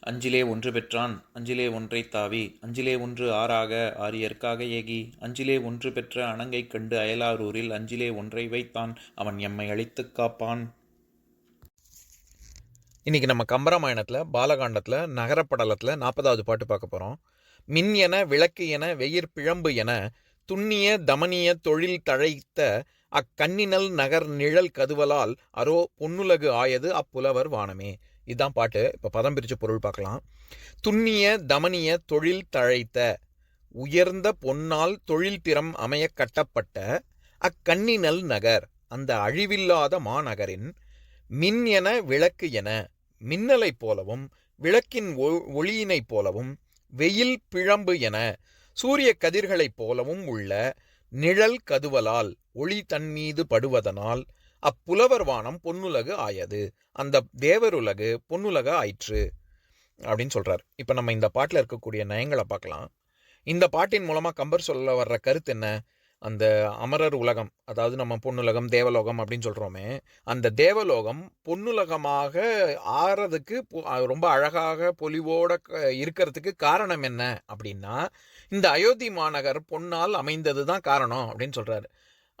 அஞ்சிலே ஒன்று பெற்றான் அஞ்சிலே ஒன்றை தாவி அஞ்சிலே ஒன்று ஆறாக ஆரியர்க்காக ஏகி அஞ்சிலே ஒன்று பெற்ற அணங்கைக் கண்டு அயலாரூரில் அஞ்சிலே ஒன்றை வைத்தான் அவன் எம்மை அழித்துக் காப்பான். இன்னைக்கு நம்ம கம்பராமாயணத்தில் பாலகாண்டத்தில் நகரப்படலத்தில் நாற்பதாவது பாட்டு பார்க்க போகிறோம் மின் என விளக்கு என வெயிர் பிழம்பு என துண்ணிய தமனிய தொழில் தழைத்த அக்கண்ணினல் நகர் நிழல் கதுவலால் அரோ பொன்னுலகு ஆயது அப்புலவர் வானமே. இதுதான் பாட்டு. இப்போ பதம் பிரித்து பொருள் பார்க்கலாம். துண்ணிய தமனிய தொழில் தழைத்த உயர்ந்த பொன்னால் தொழில் திறம் அமைய கட்டப்பட்ட அக்கண்ணினல் நகர் அந்த அழிவில்லாத மாநகரின் மின் என விளக்கு என மின்னலைப் போலவும் விளக்கின் ஒ- ஒளியினைப் போலவும் வெயில் பிழம்பு என சூரிய கதிர்களைப் போலவும் உள்ள நிழல் கதுவலால் ஒளி தன்மீது படுவதனால் அப்புலவர் வானம் பொன்னுலகு ஆயது. அந்த தேவருலகு பொன்னுலக ஆயிற்று அப்படின்னு சொல்கிறார் இப்போ நம்ம இந்த பாட்டில் இருக்கக்கூடிய நயங்களை பார்க்கலாம். இந்த பாட்டின் மூலமா கம்பர் சொல்ல வர்ற கருத்து என்ன? அந்த அமரர் உலகம் அதாவது நம்ம பொன்னுலகம் தேவலோகம் அப்படின்னு சொல்றோமே அந்த தேவலோகம் பொன்னுலகமாக ஆறதுக்கு ரொம்ப அழகாக பொலிவோட இருக்கிறதுக்கு காரணம் என்ன அப்படின்னா இந்த அயோத்தி மாநகர் பொன்னால் அமைந்தது தான் காரணம் அப்படின்னு சொல்றாரு.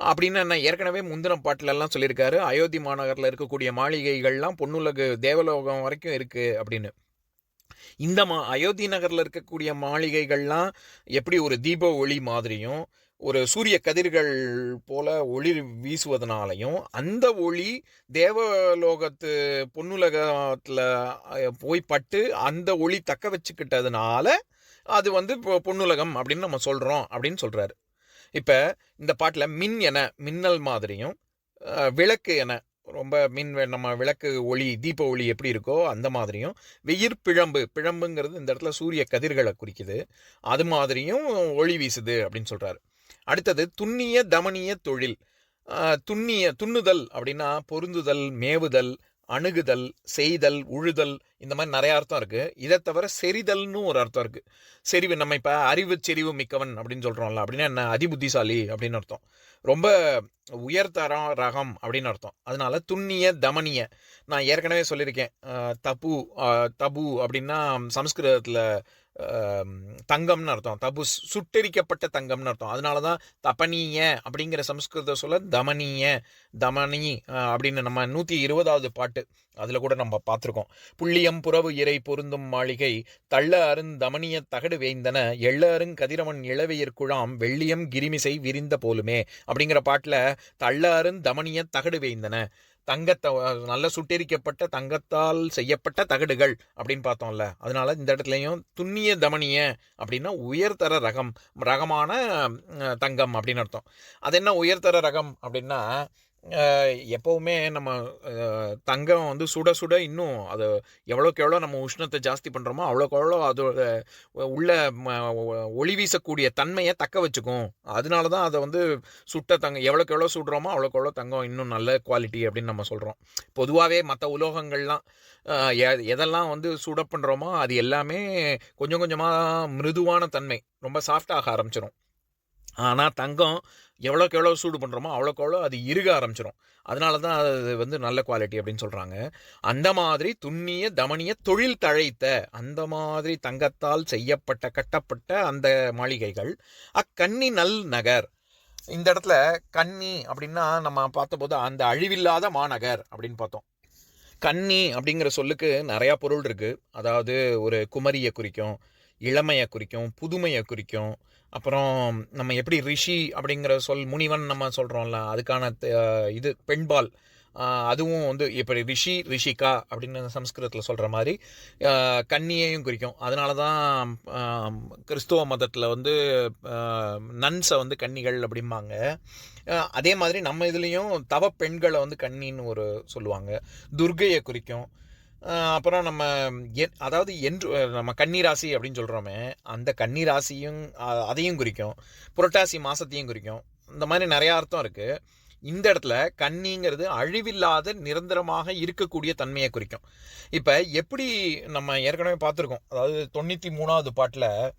அப்படின்னு நான் ஏற்கனவே முந்தின பாட்டிலெல்லாம் சொல்லியிருக்காரு. அயோத்தி மாநகரில் இருக்கக்கூடிய மாளிகைகள்லாம் பொன்னுலகு தேவலோகம் வரைக்கும் இருக்குது அப்படின்னு. இந்த மா அயோத்தி நகரில் இருக்கக்கூடிய மாளிகைகள்லாம் எப்படி ஒரு தீப ஒளி மாதிரியும் ஒரு சூரிய கதிர்கள் போல ஒளி வீசுவதனாலையும் அந்த ஒளி தேவலோகத்து பொன்னுலகத்தில் போய் பட்டு அந்த ஒளி தக்க வச்சுக்கிட்டதுனால அது வந்து இப்போ பொன்னுலகம் அப்படின்னு நம்ம சொல்கிறோம் அப்படின்னு சொல்கிறாரு இப்போ இந்த பாட்டில் மின் என மின்னல் மாதிரியும் விளக்கு என ரொம்ப மின் நம்ம விளக்கு ஒளி தீப ஒளி எப்படி இருக்கோ அந்த மாதிரியும் வெயிற் பிழம்பு பிழம்புங்கிறது இந்த இடத்துல சூரிய கதிர்களை குறிக்குது. அது மாதிரியும் ஒளி வீசுது அப்படின்னு சொல்கிறாரு அடுத்தது துண்ணிய தமனிய தொழில். துண்ணிய துண்ணுதல் அப்படின்னா பொருந்துதல் மேவுதல் அணுகுதல் செய்தல் உழுதல் இந்த மாதிரி நிறைய அர்த்தம் இருக்கு. இதை தவிர செறிதல்னு ஒரு அர்த்தம் இருக்கு. செறிவு நம்ம இப்போ அறிவு செறிவு மிக்கவன் அப்படின்னு சொல்கிறோம்ல அப்படின்னா என்ன? அதிபுத்திசாலி அப்படின்னு அர்த்தம். ரொம்ப உயர்தரம் ரகம் அப்படின்னு அர்த்தம். அதனால துண்ணிய தமனிய. நான் ஏற்கனவே சொல்லியிருக்கேன். தபு தபு அப்படின்னா சமஸ்கிருதத்தில் தங்கம்னு அர்த்தம். தபு சுட்டெரிக்கப்பட்ட தங்கம்னு அர்த்தம். அதனால தான் தபனீய அப்படிங்கிற சம்ஸ்கிருத சொல்ல தமனிய தமனி அப்படின்னு நம்ம நூற்றி இருபதாவது பாட்டு அதில் கூட நம்ம பார்த்துருக்கோம். புள்ளியம் புறவு இறை பொருந்தும் மாளிகை தள்ள அருந்தமனிய தகடு வேய்ந்தன எள்ள அருங் கதிரவன் இளவையர் குழாம் வெள்ளியம் கிரிமிசை விரிந்த போலுமே அப்படிங்கிற பாட்டில் தள்ள அருந்தமனிய தகடு வேய்ந்தன. தங்கத்தை நல்ல சுட்டெரிக்கப்பட்ட தங்கத்தால் செய்யப்பட்ட தகடுகள் அப்படின்னு பார்த்தோம்ல. அதனால இந்த இடத்துலையும் துண்ணிய தமனிய அப்படின்னா உயர்தர ரகம் ரகமான தங்கம் அப்படின்னு அர்த்தம். அது என்ன உயர்தர ரகம் அப்படின்னா எப்போவுமே நம்ம தங்கம் வந்து சுட சுட இன்னும் அது எவ்வளோக்கு எவ்வளோ நம்ம உஷ்ணத்தை ஜாஸ்தி பண்ணுறோமோ அவ்வளோக்கு எவ்வளோ அதோட உள்ள ம, ஒளி வீசக்கூடிய தன்மையை தக்க வச்சுக்கும். அதனால தான் அதை வந்து சுட்ட தங்கம் எவ்வளோக்கு எவ்வளோ சுடுறோமோ அவ்வளோக்கு எவ்வளோ தங்கம் இன்னும் நல்ல குவாலிட்டி அப்படின்னு நம்ம சொல்கிறோம் பொதுவாகவே மற்ற உலோகங்கள்லாம் எ- எதெல்லாம் வந்து சுட பண்ணுறோமோ அது எல்லாமே கொஞ்சம் கொஞ்சமாக மிருதுவான தன்மை ரொம்ப சாஃப்டாக ஆரம்பிச்சிடும் ஆனால் தங்கம் எவ்வளோக்கு எவ்வளோ சூடு பண்ணுறோமோ அவ்வளோக்கு அவ்வளோ அது இறுக ஆரம்பிச்சிடும் அதனால தான் அது வந்து நல்ல குவாலிட்டி அப்படின்னு சொல்கிறாங்க அந்த மாதிரி துண்ணிய தமனிய தொழில் தழைத்த அந்த மாதிரி தங்கத்தால் செய்யப்பட்ட கட்டப்பட்ட அந்த மாளிகைகள் அக்கன்னி நல் நகர். இந்த இடத்துல கன்னி அப்படின்னா நம்ம பார்த்தபோது அந்த அழிவில்லாத மாநகர் அப்படின்னு பார்த்தோம். கன்னி அப்படிங்கிற சொல்லுக்கு நிறையா பொருள் இருக்குது அதாவது ஒரு குமரியை குறிக்கும் இளமையை குறிக்கும் புதுமையை குறிக்கும் அப்புறம் நம்ம எப்படி ரிஷி அப்படிங்கிற சொல் முனிவன் நம்ம சொல்கிறோம்ல அதுக்கான இது பெண்பால். அதுவும் வந்து இப்படி ரிஷி ரிஷிகா அப்படின்னு சம்ஸ்கிருதத்தில் சொல்கிற மாதிரி கன்னியையும் குறிக்கும். அதனால தான் கிறிஸ்துவ மதத்தில் வந்து நன்ஸை வந்து கன்னிகள் அப்படிம்பாங்க. அதே மாதிரி நம்ம இதுலேயும் தவ பெண்களை வந்து கன்னின்னு ஒரு சொல்லுவாங்க. துர்கையை குறிக்கும். அப்புறம் நம்ம எ- அதாவது என்று நம்ம கன்னிராசி அப்படின்னு சொல்கிறோமே அந்த கன்னிராசியும் அதையும் குறிக்கும். புரட்டாசி மாசத்தையும் குறிக்கும். இந்த மாதிரி நிறையா அர்த்தம் இருக்குது இந்த இடத்துல கன்னிங்கிறது அழிவில்லாத நிரந்தரமாக இருக்கக்கூடிய தன்மையை குறிக்கும். இப்போ எப்படி நம்ம ஏற்கனவே பார்த்துருக்கோம். அதாவது தொண்ணூற்றி மூணாவது பாட்டில்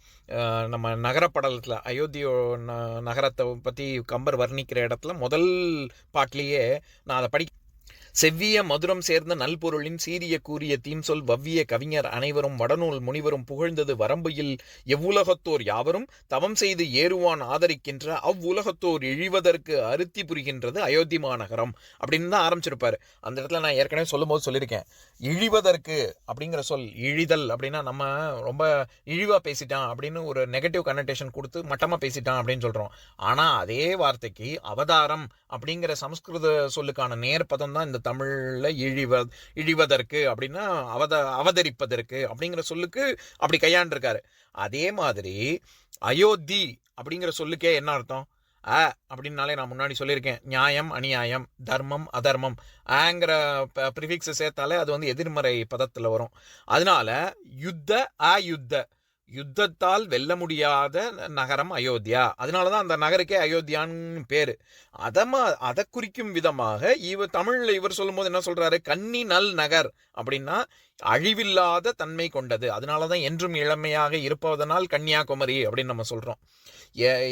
நம்ம நகரப்படலத்தில் அயோத்தியோ ந- நகரத்தை பற்றி கம்பர் வர்ணிக்கிற இடத்துல முதல் பாட்டிலேயே நான் அதை படி செவ்விய மதுரம் சேர்ந்த நல்பொருளின் சீரிய கூறிய தீம்சொல் வவ்விய கவிஞர் அனைவரும் வடநூல் முனிவரும் புகழ்ந்தது வரம்பையில் எவ்வுலகத்தோர் யாவரும் தவம் செய்து ஏறுவான் ஆதரிக்கின்ற அவ்வுலகத்தோர் இழிவதற்கு அருத்தி புரிகின்றது அயோத்தி மாநகரம் அப்படின்னு தான் ஆரம்பிச்சிருப்பாரு. அந்த இடத்துல நான் ஏற்கனவே சொல்லும்போது சொல்லியிருக்கேன். இழிவதற்கு அப்படிங்கிற சொல் இழிதல் அப்படின்னா நம்ம ரொம்ப இழிவாக பேசிட்டான் அப்படின்னு ஒரு நெகட்டிவ் கன்னடேஷன் கொடுத்து மட்டமாக பேசிட்டான் அப்படின்னு சொல்கிறோம் ஆனால் அதே வார்த்தைக்கு அவதாரம் அப்படிங்கிற சமஸ்கிருத சொல்லுக்கான நேர்பதம் தான் இந்த தமிழில் இழிவ இழிவதற்கு அப்படின்னா அவத அவதரிப்பதற்கு அப்படிங்கிற சொல்லுக்கு அப்படி கையாண்டிருக்காரு. அதே மாதிரி அயோத்தி அப்படிங்கிற சொல்லுக்கே என்ன அர்த்தம்? அ அப்படின்னாலே நான் முன்னாடி சொல்லியிருக்கேன். நியாயம் அநியாயம் தர்மம் அதர்மம் ஆங்கிற ப்ரிஃபிக்ஸ் சேர்த்தாலே அது வந்து எதிர்மறை பதத்தில் வரும். அதனால யுத்த அயுத்த யுத்தத்தால் வெல்ல முடியாத நகரம் அயோத்தியா. அதனால தான் அந்த நகருக்கே அயோத்தியான்னு பேர். அதமா அதை குறிக்கும் விதமாக இவர் தமிழில் இவர் சொல்லும்போது என்ன சொல்கிறாரு கன்னி நல் நகர் அப்படின்னா அழிவில்லாத தன்மை கொண்டது. அதனால தான் என்றும் இளமையாக இருப்பதனால் கன்னியாகுமரி அப்படின்னு நம்ம சொல்கிறோம்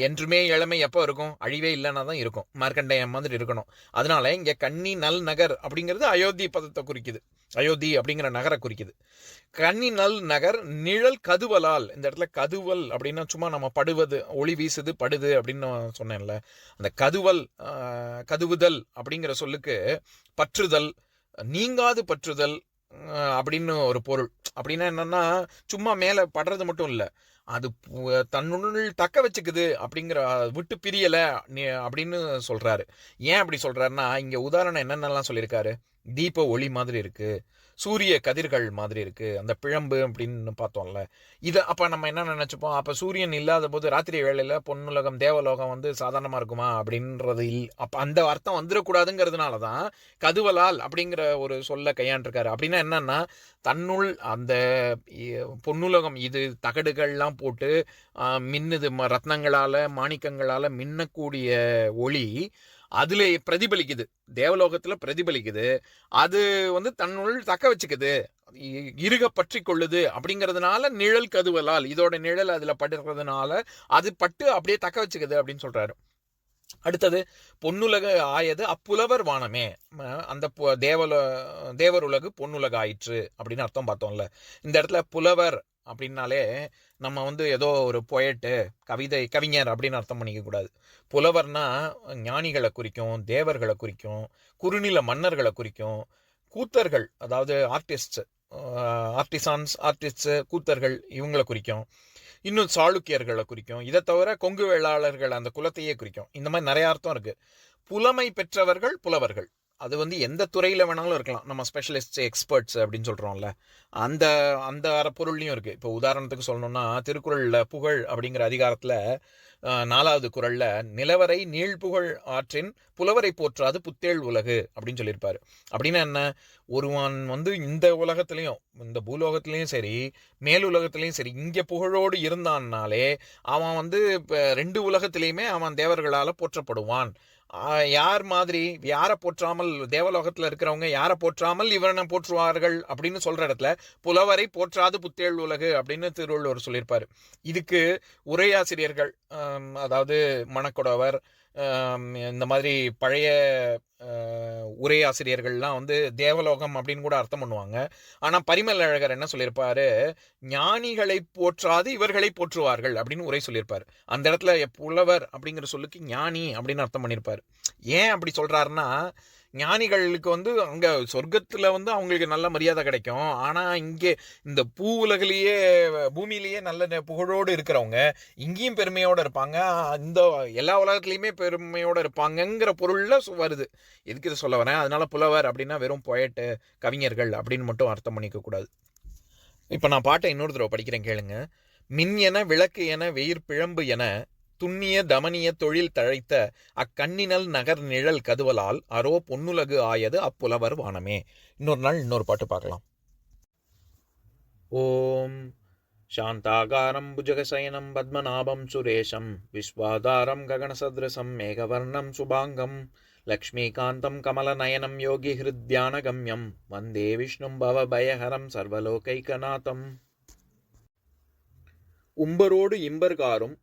என்றுமே இளமை எப்போ இருக்கும்? அழிவே இல்லைன்னா தான் இருக்கும். மார்க்கண்டேயம் மாதிரி இருக்கணும். அதனால இங்கே கன்னி நல் நகர் அப்படிங்கிறது அயோத்தி பதத்தை குறிக்குது. அயோத்தி அப்படிங்கிற நகரை குறிக்குது. கன்னி நல் நகர் நிழல் கதுவலால். இந்த இடத்துல கதுவல் அப்படின்னா சும்மா நம்ம படுவது ஒளி வீசுது படுது அப்படின்னு நான் சொன்னேன்ல. அந்த கதுவல் கதுவுதல் அப்படிங்கிற சொல்லுக்கு பற்றுதல் நீங்காது பற்றுதல் அப்படின்னு ஒரு பொருள். அப்படின்னா என்னன்னா சும்மா மேலே படுறது மட்டும் இல்லை. அது தன்னுள் தக்க வச்சுக்குது அப்படிங்கிற விட்டு பிரியலை நீ- அப்படின்னு சொல்கிறாரு ஏன் அப்படி சொல்கிறாருன்னா இங்கே உதாரணம் என்னென்னலாம் சொல்லியிருக்காரு? தீப ஒளி மாதிரி இருக்குது சூரிய கதிர்கள் மாதிரி இருக்குது அந்த பிழம்பு அப்படின்னு பார்த்தோம்ல. இதை அப்போ நம்ம என்ன நினச்சிப்போம்? அப்போ சூரியன் இல்லாத போது ராத்திரி வேளையில் பொன்னுலகம் தேவலோகம் வந்து சாதாரணமாக இருக்குமா அப்படின்றது இல் அப்போ அந்த அர்த்தம் வந்துடக்கூடாதுங்கிறதுனால தான் கதுவலால் அப்படிங்கிற ஒரு சொல்ல கையாண்டிருக்காரு. அப்படின்னா என்னன்னா தன்னுள் அந்த பொன்னுலகம் இது தகடுகள்லாம் போட்டு மின்னுது ம- மாணிக்கங்களால் மின்னக்கூடிய ஒளி அதில் பிரதிபலிக்குது. தேவலோகத்தில் பிரதிபலிக்குது. அது வந்து தன்னுள் தக்க வச்சுக்குது. இ- பற்றி கொள்ளுது அப்படிங்கிறதுனால நிழல் கதுவலால் இதோட நிழல் அதில் படுறதுனால அது பட்டு அப்படியே தக்க வச்சுக்குது அப்படின்னு சொல்கிறாரு அடுத்தது பொன்னுலக ஆயது அப்புலவர் வானமே. அந்த பு- தேவல தேவர் உலகு பொன்னுலக ஆயிற்று அப்படின்னு அர்த்தம் பார்த்தோம்ல. இந்த இடத்துல புலவர் அப்படின்னாலே நம்ம வந்து ஏதோ ஒரு பொயட்டு கவிதை கவிஞர் அப்படின்னு அர்த்தம் பண்ணிக்கக்கூடாது புலவர்னா ஞானிகளை குறிக்கும் தேவர்களை குறிக்கும் குறுநில மன்னர்களை குறிக்கும் கூத்தர்கள் அதாவது ஆர்டிஸ்ட் ஆர்டிசான்ஸ் ஆர்டிஸ்ட்ஸு கூத்தர்கள் இவங்களை குறிக்கும். இன்னும் சாளுக்கியர்களை குறிக்கும். இதை தவிர கொங்கு வேளாளர்கள் அந்த குலத்தையே குறிக்கும். இந்த மாதிரி நிறைய அர்த்தம் இருக்குது புலமை பெற்றவர்கள் புலவர்கள். அது வந்து எந்த துறையில் வேணாலும் இருக்கலாம். நம்ம ஸ்பெஷலிஸ்ட் எக்ஸ்பர்ட்ஸ் அப்படின்னு சொல்கிறோம்ல அந்த அந்த அற பொருள்லையும் இருக்குது இப்போ உதாரணத்துக்கு சொல்லணும்னா திருக்குறளில் புகழ் அப்படிங்கிற அதிகாரத்தில் நாலாவது குறளில் நிலவரை நீழ்புகழ் ஆற்றின் புலவரை போற்றாது புத்தேள் உலகு அப்படின்னு சொல்லியிருப்பாரு. அப்படின்னா என்ன? ஒருவன் வந்து இந்த உலகத்துலேயும் இந்த பூலோகத்துலேயும் சரி மேல் உலகத்துலேயும் சரி இங்கே புகழோடு இருந்தான்னாலே அவன் வந்து இப்போ ரெண்டு உலகத்திலையுமே அவன் தேவர்களால் போற்றப்படுவான். யார் மாதிரி? யாரை போற்றாமல் தேவலோகத்தில் இருக்கிறவங்க யாரை போற்றாமல் இவரனை போற்றுவார்கள் அப்படின்னு சொல்கிற இடத்துல புலவரை போற்றாது புத்தேள் உலகு அப்படின்னு திருவள்ளுவர் சொல்லியிருப்பார். இதுக்கு உரையாசிரியர்கள் அதாவது மணக்குடவர் இந்த மாதிரி பழைய உரை ஆசிரியர்கள்லாம் வந்து தேவலோகம் அப்படின்னு கூட அர்த்தம் பண்ணுவாங்க. ஆனால் பரிமல் அழகர் என்ன சொல்லியிருப்பாரு? ஞானிகளை போற்றாது இவர்களை போற்றுவார்கள் அப்படின்னு உரை சொல்லியிருப்பார். அந்த இடத்துல புலவர் அப்படிங்கிற சொல்லுக்கு ஞானி அப்படின்னு அர்த்தம் பண்ணியிருப்பாரு. ஏன் அப்படி சொல்றாருன்னா ஞானிகளுக்கு வந்து அங்கே சொர்க்கத்தில் வந்து அவங்களுக்கு நல்ல மரியாதை கிடைக்கும். ஆனால் இங்கே இந்த பூ உலகிலேயே பூமியிலேயே நல்ல நெ- புகழோடு இருக்கிறவங்க இங்கேயும் பெருமையோடு இருப்பாங்க. இந்த எல்லா உலகத்துலேயுமே பெருமையோடு இருப்பாங்கங்கிற பொருளில் வருது. எதுக்கு இதை சொல்ல வரேன்? அதனால புலவர் அப்படின்னா வெறும் பொயட்டு கவிஞர்கள் அப்படின்னு மட்டும் அர்த்தம் பண்ணிக்க கூடாது. இப்போ நான் பாட்டை இன்னொரு தடவை படிக்கிறேன் கேளுங்க. மின் என விளக்கு என வெயிர் பிழம்பு என துண்ணிய தமனிய தொழில் தழைத்த அக்கண்ணினல் நகர் நிழல் கதுவலால் அரோ பொன்னுலகு ஆயது அப்புலவர் வானமே இன்னொரு நாள் இன்னொரு பாட்டு பார்க்கலாம் ஓம் शान्ताकारं भुजगशयनं पद्मनाभं सुरेशं विश्वाधारं गगनसदृशं मेघवर्णं शुभाङ्गं लक्ष्मीकान्तं कमलनयनं योगिहृद्यानगम्यं वन्दे विष्णुं भवभयहरं सर्वलोकैकनाथम् உம்பரோடு இம்பர்காரும்